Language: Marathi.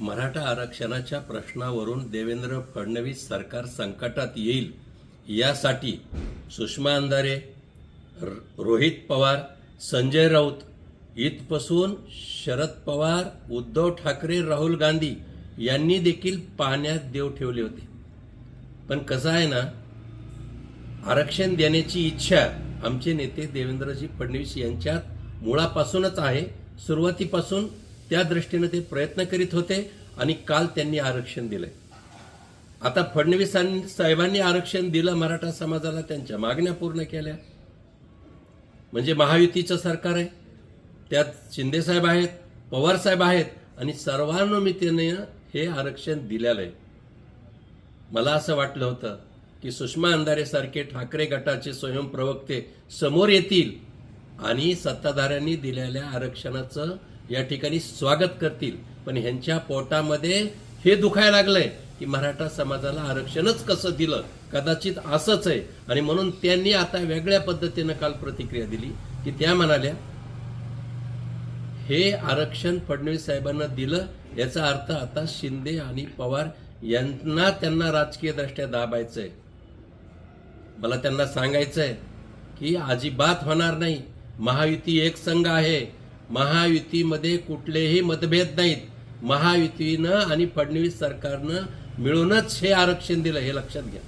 मराठा आरक्षणाच्या प्रश्नावरून देवेंद्र फडणवीस सरकार संकटात येईल यासाठी सुषमा अंधारे रोहित पवार संजय राऊत इथपासून शरद पवार उद्धव ठाकरे राहुल गांधी यांनी देखील पाहण्यात देव ठेवले होते. पण कसं आहे ना आरक्षण देण्याची इच्छा आमचे नेते देवेंद्रजी फडणवीस यांच्यात मुळापासूनच आहे. सुरुवातीपासून त्या दृष्टीने ते प्रयत्न करीत होते आणि काल त्यांनी आरक्षण दिलंय. आता फडणवीस साहेबांनी आरक्षण दिलं मराठा समाजाला त्यांच्या मागण्या पूर्ण केल्या. म्हणजे महायुतीचं सरकार आहे त्यात शिंदेसाहेब आहेत पवार साहेब आहेत आणि सर्वानुमितीने हे आरक्षण दिलेलं आहे. मला असं वाटलं होतं की सुषमा अंधारेसारखे ठाकरे गटाचे स्वयंप्रवक्ते समोर येतील आणि सत्ताधाऱ्यांनी दिलेल्या आरक्षणाचं या ठिकाणी स्वागत करतील. पण ह्यांच्या पोटामध्ये हे दुखायला लागलंय की मराठा समाजाला आरक्षणच कसं दिलं? कदाचित असंच आहे. आणि म्हणून त्यांनी आता वेगळ्या पद्धतीनं काल प्रतिक्रिया दिली की त्या म्हणाल्या हे आरक्षण फडणवीस साहेबांना दिलं याचा अर्थ आता शिंदे आणि पवार यांना त्यांना राजकीय दृष्ट्या दाबायचंय. मला त्यांना सांगायचंय की अजिबात होणार नाही. महायुती एक संघ आहे. महायुतीमध्ये कुठलेही मतभेद नाहीत. महायुतीनं आणि फडणवीस सरकारनं मिळूनच हे आरक्षण दिलं हे लक्षात घ्या.